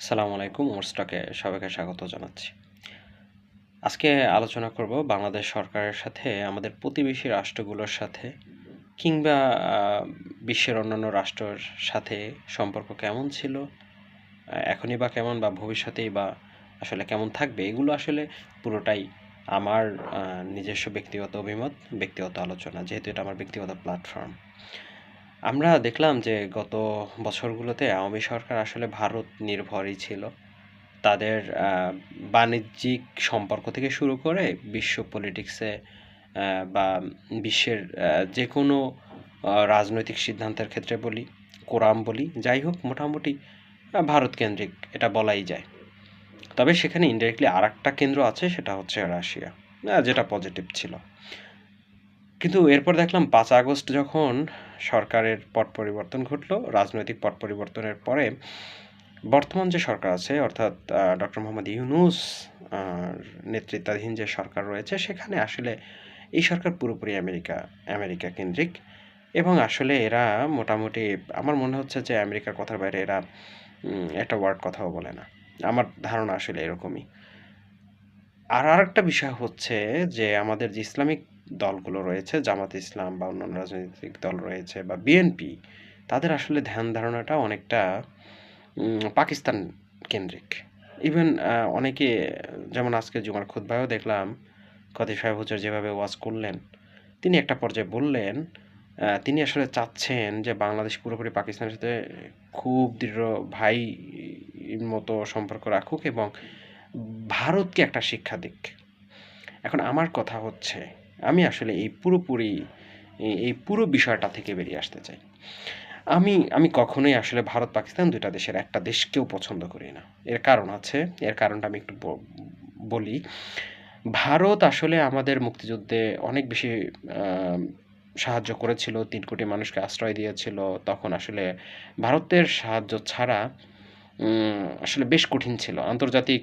আসসালামু আলাইকুম ওমর স্টকে সবাইকে স্বাগত জানাচ্ছি। আজকে আলোচনা করব বাংলাদেশ সরকারের সাথে, আমাদের প্রতিবেশী রাষ্ট্রগুলোর সাথে কিংবা বিশ্বের অন্যান্য রাষ্ট্রের সাথে সম্পর্ক কেমন ছিল এখনই বা কেমন বা ভবিষ্যতেই বা আসলে কেমন থাকবে, এগুলো আসলে পুরোটাই আমার নিজস্ব ব্যক্তিগত অভিমত, ব্যক্তিগত আলোচনা, যেহেতু এটা আমার ব্যক্তিগত প্ল্যাটফর্ম। আমরা দেখলাম যে গত বছরগুলোতে আওয়ামী সরকার আসলে ভারত নির্ভরই ছিল। তাদের বাণিজ্যিক সম্পর্ক থেকে শুরু করে বিশ্ব পলিটিক্সে বা বিশ্বের যে কোনো রাজনৈতিক সিদ্ধান্তের ক্ষেত্রে বলি কোরাম বলি, যাই হোক মোটামুটি ভারত কেন্দ্রিক এটা বলাই যায়। তবে সেখানে ইনডাইরেক্টলি আর কেন্দ্র আছে, সেটা হচ্ছে রাশিয়া যেটা পজিটিভ ছিল। কিন্তু এরপর দেখলাম পাঁচ আগস্ট যখন সরকারের পট পরিবর্তন ঘটলো, রাজনৈতিক পট পরিবর্তনের পরে বর্তমান যে সরকার আছে, অর্থাৎ ডক্টর মোহাম্মদ ইউনুস নেতৃত্বাধীন যে সরকার রয়েছে, সেখানে আসলে এই সরকার পুরোপুরি আমেরিকা আমেরিকা কেন্দ্রিক এবং আসলে এরা মোটামুটি, আমার মনে হচ্ছে যে আমেরিকার কথার বাইরে এরা একটা ওয়ার্ড কথাও বলে না। আমার ধারণা আসলে এরকমই। আর আরেকটা বিষয় হচ্ছে যে আমাদের যে ইসলামিক দলগুলো রয়েছে, জামাত ইসলাম বা অন্যান্য রাজনৈতিক দল রয়েছে বা বিএনপি, তাদের আসলে ধ্যান ধারণাটা অনেকটা পাকিস্তান কেন্দ্রিক। ইভেন অনেকে, যেমন আজকে জুমার খুদ্বায়ও দেখলাম, খতিব সাহেব হুজুর যেভাবে ওয়াজ করলেন, তিনি একটা পর্যায়ে বললেন তিনি আসলে চাচ্ছেন যে বাংলাদেশ পুরোপুরি পাকিস্তানের সাথে খুব দৃঢ় ভাই মতো সম্পর্ক রাখুক এবং ভারতকে একটা শিক্ষা দিক। এখন আমার কথা হচ্ছে আমি আসলে এই পুরোপুরি, এই- পুরো বিষয়টা থেকে বেরিয়ে আসতে চাই। আমি আমি কখনোই আসলে ভারত, পাকিস্তান দুইটা দেশের একটা দেশকেও পছন্দ করি না। এর কারণ আছে, এর কারণটা আমি একটু বলি। ভারত আসলে আমাদের মুক্তিযুদ্ধে অনেক বেশি সাহায্য করেছিল, তিন কোটি মানুষকে আশ্রয় দিয়েছিল। তখন আসলে ভারতের সাহায্য ছাড়া আসলে বেশ কঠিন ছিল। আন্তর্জাতিক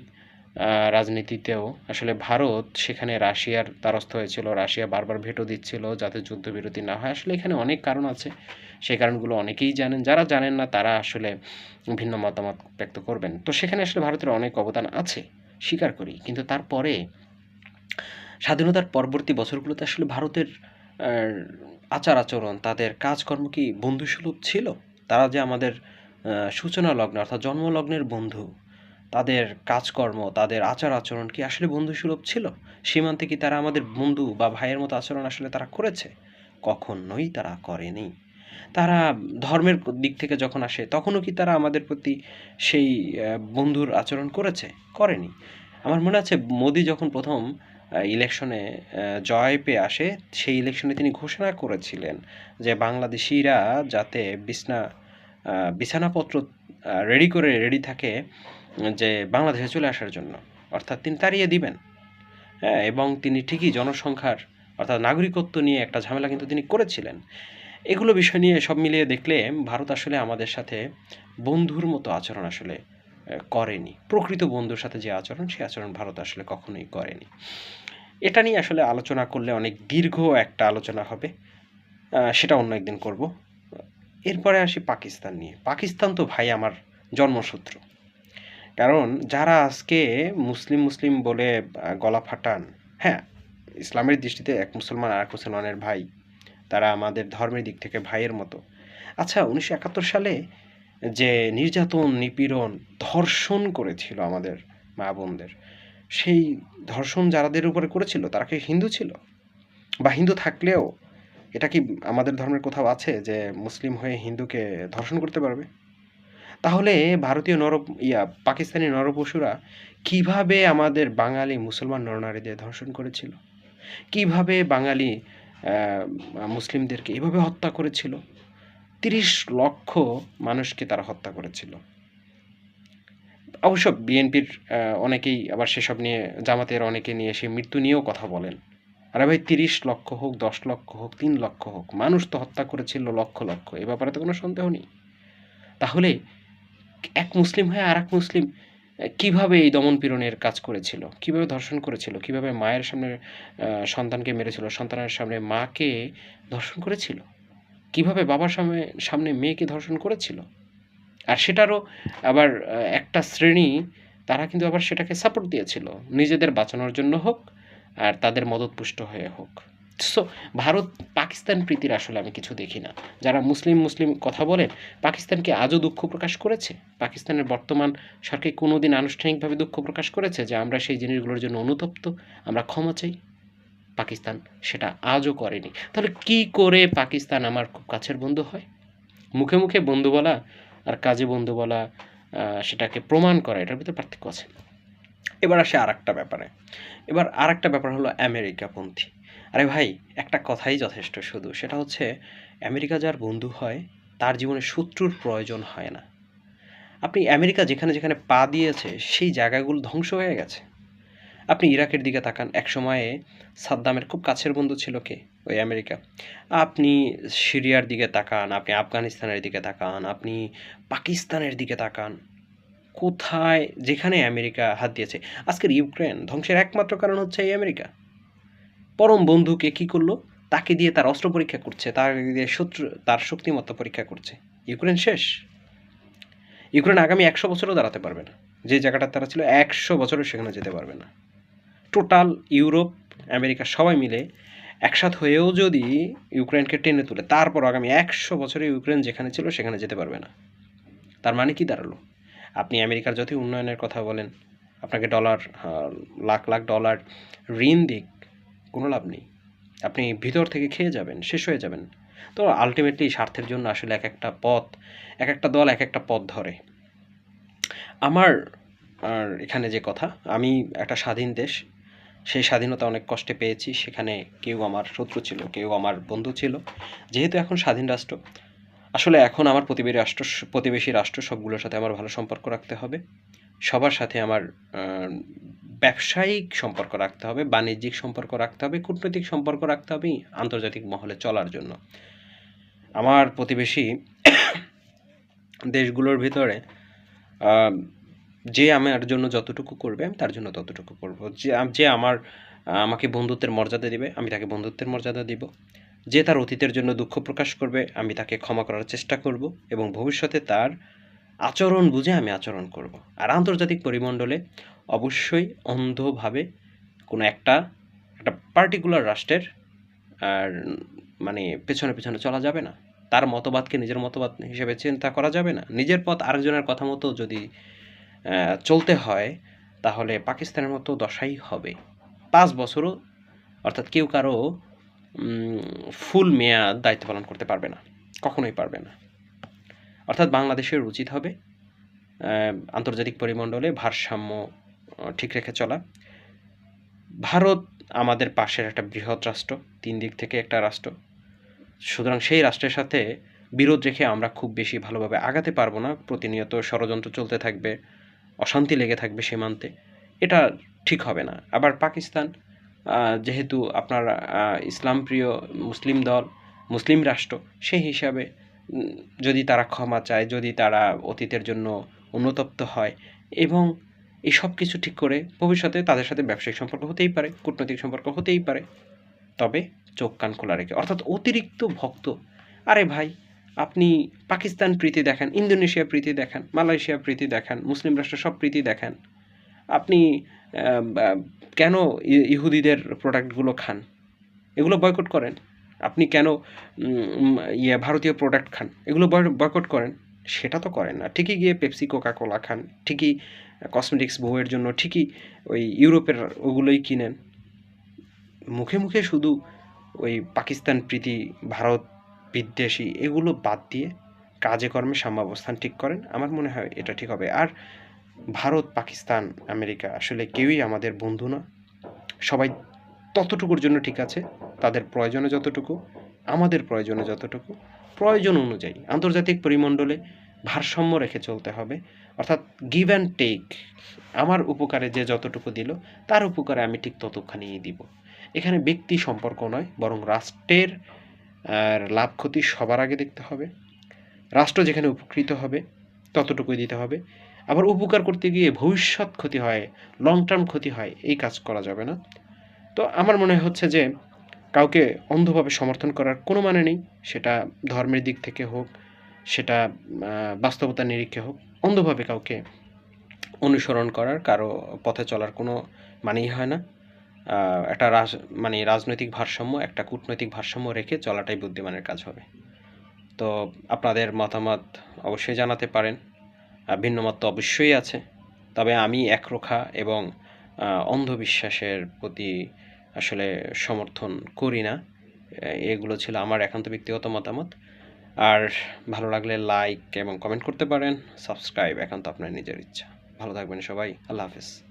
রাজনীতিতেও। আসলে ভারত সেখানে রাশিয়ার দ্বারস্থ হয়েছিল, রাশিয়া বারবার ভেটো দিচ্ছিল যাতে যুদ্ধবিরতি না হয়। আসলে এখানে অনেক কারণ আছে, সেই কারণগুলো অনেকেই জানেন। যারা জানেন না, তারা আসলে ভিন্ন মতামত ব্যক্ত করবেন। তো সেখানে আসলে ভারতের অনেক অবদান আছে, স্বীকার করি। কিন্তু তারপরে স্বাধীনতার পরবর্তী বছরগুলোতে আসলে ভারতের আচার আচরণ, তাদের কাজকর্ম কি বন্ধুসুলভ ছিল? তারা যে আমাদের সূচনা লগ্ন, অর্থাৎ জন্মলগ্নের বন্ধু তাদের কাজকর্ম, তাদের আচার আচরণ কি আসলে বন্ধুসুলভ ছিল? সীমান্তে কি তারা আমাদের বন্ধু বা ভাইয়ের মতো আচরণ আসলে তারা করেছে? কখনোই তারা করেনি। তারা ধর্মের দিক থেকে যখন আসে, তখনও কি তারা আমাদের প্রতি সেই বন্ধুর আচরণ করেছে? করেনি। আমার মনে আছে, মোদি যখন প্রথম ইলেকশনে জয় পেয়ে আসে, সেই ইলেকশনে তিনি ঘোষণা করেছিলেন যে বাংলাদেশিরা যাতে বিছনা বিছানাপত্র রেডি করে রেডি থাকে যে বাংলাদেশে চলে আসার জন্য, অর্থাৎ তিনি তাড়িয়ে দিবেন। হ্যাঁ এবং তিনি ঠিকই জনসংখ্যার, অর্থাৎ নাগরিকত্ব নিয়ে একটা ঝামেলা কিন্তু তিনি করেছিলেন। এগুলো বিষয় নিয়ে সব মিলিয়ে দেখলে ভারত আসলে আমাদের সাথে বন্ধুর মতো আচরণ আসলে করেনি। প্রকৃত বন্ধুর সাথে যে আচরণ সেই আচরণ ভারত আসলে কখনোই করেনি। এটা নিয়ে আসলে আলোচনা করলে অনেক দীর্ঘ একটা আলোচনা হবে। সেটা অন্য একদিন করব। এরপরে আসি পাকিস্তান নিয়ে। পাকিস্তান তো ভাই আমার জন্মসূত্র। কারণ যারা আজকে মুসলিম মুসলিম বলে গলা ফাটান হ্যাঁ ইসলামের দৃষ্টিতে এক মুসলমান আর এক মুসলমানের ভাই, তারা আমাদের ধর্মের দিক থেকে ভাইয়ের মতো। আচ্ছা উনিশশো একাত্তর সালে যে নির্যাতন, নিপীড়ন, ধর্ষণ করেছিল আমাদের মা বোনদের, সেই ধর্ষণ যারাদের উপরে করেছিল, তারা কি হিন্দু ছিল? বা হিন্দু থাকলেও এটা কি আমাদের ধর্মের কোথাও আছে যে মুসলিম হয়ে হিন্দুকে ধর্ষণ করতে পারবে? তাহলে ভারতীয় নর ইয়া, পাকিস্তানি নরপশুরা কীভাবে আমাদের বাঙালি মুসলমান নরনারীদের ধর্ষণ করেছিল? কীভাবে বাঙালি মুসলিমদেরকে এভাবে হত্যা করেছিল? তিরিশ লক্ষ মানুষকে তারা হত্যা করেছিল। অবশ্য বিএনপির অনেকেই আবার সেসব নিয়ে, জামাতের অনেকে নিয়ে সে মৃত্যু নিয়েও কথা বলেন। আরে ভাই, তিরিশ লক্ষ হোক, দশ লক্ষ হোক, তিন লক্ষ হোক, মানুষ তো হত্যা করেছিল লক্ষ লক্ষ, এ ব্যাপারে তো কোনো সন্দেহ নেই। তাহলে এক মুসলিম হয়ে আর এক মুসলিম কীভাবে এই দমন পীড়নের কাজ করেছিল? কীভাবে ধর্ষণ করেছিল? কীভাবে মায়ের সামনে সন্তানকে মেরেছিল? সন্তানের সামনে মাকে ধর্ষণ করেছিল? কীভাবে বাবার সামনে সামনে মেয়েকে ধর্ষণ করেছিল? আর সেটারও আবার একটা শ্রেণি, তারা কিন্তু আবার সেটাকে সাপোর্ট দিয়েছিল। নিজেদের বাঁচানোর জন্য হোক, আর তাদের মদতপুষ্ট হয়ে হোক। সো ভারত, পাকিস্তান প্রীতির আসলে আমি কিছু দেখি না। যারা মুসলিম মুসলিম কথা বলেন, পাকিস্তানকে আজও দুঃখ প্রকাশ করেছে? পাকিস্তানের বর্তমান সরকার কোনো দিন আনুষ্ঠানিকভাবে দুঃখ প্রকাশ করেছে যে আমরা সেই জিনিসগুলোর জন্য অনুতপ্ত? আমরা ক্ষমা চাই? পাকিস্তান সেটা আজও করেনি। তাহলে কি করে পাকিস্তান আমার খুব কাছের বন্ধু হয়? মুখে মুখে বন্ধু বলা আর কাজে বন্ধু বলা সেটাকে প্রমাণ করা, এটার ভিতরে পার্থক্য আছে। এবার আসে আর একটা ব্যাপারে। এবার আর একটা ব্যাপার হলো আমেরিকাপন্থী। আরে ভাই, একটা কথাই যথেষ্ট শুধু, সেটা হচ্ছে আমেরিকা যার বন্ধু হয়, তার জীবনে শত্রুর প্রয়োজন হয় না। আপনি আমেরিকা যেখানে যেখানে পা দিয়েছে, সেই জায়গাগুলো ধ্বংস হয়ে গেছে। আপনি ইরাকের দিকে তাকান এক সময়ে সাদ্দামের খুব কাছের বন্ধু ছিল কে? ওই আমেরিকা। আপনি সিরিয়ার দিকে তাকান, আপনি আফগানিস্তানের দিকে তাকান, আপনি পাকিস্তানের দিকে তাকান। কোথায়, যেখানে আমেরিকা হাত দিয়েছে? আজকের ইউক্রেন ধ্বংসের একমাত্র কারণ হচ্ছে এই আমেরিকা। পরম বন্ধুকে কি করল? তাকে দিয়ে তার অস্ত্র পরীক্ষা করছে, তার দিয়ে শত্রু, তার শক্তিমত্তা পরীক্ষা করছে। ইউক্রেন শেষ? ইউক্রেন আগামী একশো বছরও দাঁড়াতে পারবে না। যে জায়গাটা তারা ছিল, একশো বছরও সেখানে যেতে পারবে না। টোটাল ইউরোপ, আমেরিকা সবাই মিলে একসাথ হয়েও যদি ইউক্রেনকে টেনে তুলে, তারপর আগামী একশো বছরে ইউক্রেন যেখানে ছিল, সেখানে যেতে পারবে না। তার মানে কি দাঁড়াল? আপনি আমেরিকার যতই উন্নয়নের কথা বলেন, আপনাকে ডলার লাখ লাখ ডলার ঋণ দিক কোনো লাভ নেই। আপনি ভিতর থেকে খেয়ে যাবেন, শেষ হয়ে যাবেন। তো আলটিমেটলি স্বার্থের জন্য আসলে এক একটা পথ, এক একটা দল এক একটা পথ ধরে। আমার, আর এখানে যে কথা, আমি একটা স্বাধীন দেশ, সেই স্বাধীনতা অনেক কষ্টে পেয়েছি। সেখানে কেউ আমার শত্রু ছিল, কেউ আমার বন্ধু ছিল। যেহেতু এখন স্বাধীন রাষ্ট্র, আসলে এখন আমার প্রতিবেশী রাষ্ট্র প্রতিবেশী রাষ্ট্র সবগুলোর সাথে আমার ভালো সম্পর্ক রাখতে হবে। সবার সাথে আমার ব্যবসায়িক সম্পর্ক রাখতে হবে, বাণিজ্যিক সম্পর্ক রাখতে হবে, কূটনৈতিক সম্পর্ক রাখতে হবে আন্তর্জাতিক মহলে চলার জন্য। আমার প্রতিবেশী দেশগুলোর ভিতরে যে আমার জন্য যতটুকু করবে, আমি তার জন্য ততটুকু করব। যে যে আমার আমাকে বন্ধুত্বের মর্যাদা দিবে, আমি তাকে বন্ধুত্বের মর্যাদা দিব। যে তার অতীতের জন্য দুঃখ প্রকাশ করবে, আমি তাকে ক্ষমা করার চেষ্টা করব এবং ভবিষ্যতে তার আচরণ বুঝে আমি আচরণ করব। আর আন্তর্জাতিক পরিমণ্ডলে অবশ্যই অন্ধভাবে কোনো একটা একটা পার্টিকুলার রাষ্ট্রের, আর মানে পেছনে পেছনে চলা যাবে না। তার মতবাদকে নিজের মতবাদ হিসেবে চিন্তা করা যাবে না। নিজের পথ আরেকজনের কথা মতো যদি চলতে হয়, তাহলে পাকিস্তানের মতো দশাই হবে। পাঁচ বছরও, অর্থাৎ কেউ কারও ফুল মেয়াদ দায়িত্ব পালন করতে পারবে না। কখনোই পারবে না। অর্থাৎ বাংলাদেশের উচিত হবে আন্তর্জাতিক পরিমণ্ডলে ভারসাম্য ঠিক রেখে চলা। ভারত আমাদের পাশের একটা বৃহৎ রাষ্ট্র, তিন দিক থেকে একটা রাষ্ট্র। সুতরাং সেই রাষ্ট্রের সাথে বিরোধ রেখে আমরা খুব বেশি ভালোভাবে আগাতে পারব না। প্রতিনিয়ত ষড়যন্ত্র চলতে থাকবে, অশান্তি লেগে থাকবে সীমান্তে। এটা ঠিক হবে না। আবার পাকিস্তান যেহেতু আপনার ইসলাম প্রিয় মুসলিম দল, মুসলিম রাষ্ট্র, সেই হিসাবে যদি তারা ক্ষমা চায়, যদি তারা অতীতের জন্য অনুতপ্ত হয় এবং এই সব কিছু ঠিক করে ভবিষ্যতে তাদের সাথে ব্যবসায়িক সম্পর্ক হতেই পারে, কূটনৈতিক সম্পর্ক হতেই পারে। তবে চোখ কান খোলা রেখে, অর্থাৎ অতিরিক্ত ভক্ত। আরে ভাই, আপনি পাকিস্তান প্রীতি দেখান, ইন্দোনেশিয়া প্রীতি দেখান, মালয়েশিয়া প্রীতি দেখান, মুসলিম রাষ্ট্র সব প্রীতি দেখান। আপনি কেন ইহুদিদের প্রোডাক্টগুলো খান? এগুলো বয়কট করেন? আপনি কেন ইয়ে ভারতীয় প্রোডাক্ট খান? এগুলো বয়কট করেন? সেটা তো করেন না। ঠিকই গিয়ে পেপসি কোকা কোলা খান, ঠিকই কসমেটিক্স বউয়ের জন্য ঠিকই ওই ইউরোপের ওগুলোই কিনেন। মুখে মুখে শুধু ওই পাকিস্তান প্রীতি, ভারত বিদ্বেষী এগুলো বাদ দিয়ে কাজে কর্মে সাম্যাবস্থান ঠিক করেন, আমার মনে হয় এটা ঠিক হবে। আর ভারত, পাকিস্তান, আমেরিকা আসলে কেউই আমাদের বন্ধু না। সবাই ততটুকুর জন্য ঠিক আছে, তাদের প্রয়োজনে যতটুকু, আমাদের প্রয়োজনে যতটুকু। প্রয়োজন অনুযায়ী আন্তর্জাতিক পরিমণ্ডলে ভারসাম্য রেখে চলতে হবে। অর্থাৎ গিভ অ্যান্ড টেক আমার উপকারে যে যতটুকু দিল তার উপকারে আমি ঠিক ততখানিই দিব। এখানে ব্যক্তি সম্পর্ক নয় বরং রাষ্ট্রের লাভ ক্ষতি সবার আগে দেখতে হবে। রাষ্ট্র যেখানে উপকৃত হবে ততটুকুই দিতে হবে। আবার উপকার করতে গিয়ে ভবিষ্যৎ ক্ষতি হয় লং টার্ম ক্ষতি হয় এই কাজ করা যাবে না। তো আমার মনে হচ্ছে যে কাউকে অন্ধভাবে সমর্থন করার কোনো মানে নেই। সেটা ধর্মের দিক থেকে হোক সেটা আ বাস্তবতার নিরীক্ষে হোক, অন্ধভাবে কাউকে অনুসরণ করার, কারও পথে চলার কোনো মানেই হয় না। একটা রাজ মানে রাজনৈতিক ভারসাম্য, একটা কূটনৈতিক ভারসাম্য রেখে চলাটাই বুদ্ধিমানের কাজ হবে। তো আপনাদের মতামত অবশ্যই জানাতে পারেন। আ ভিন্ন মত তো অবশ্যই আছে। তবে আমি একরোখা এবং অন্ধবিশ্বাসের প্রতি আসলে সমর্থন করি না। এগুলো ছিল আমার একান্ত ব্যক্তিগত মতামত। আর ভালো লাগলে লাইক এবং কমেন্ট করতে পারেন। সাবস্ক্রাইব এখন তো আপনার নিজের ইচ্ছা। ভালো থাকবেন সবাই। আল্লাহ হাফেজ।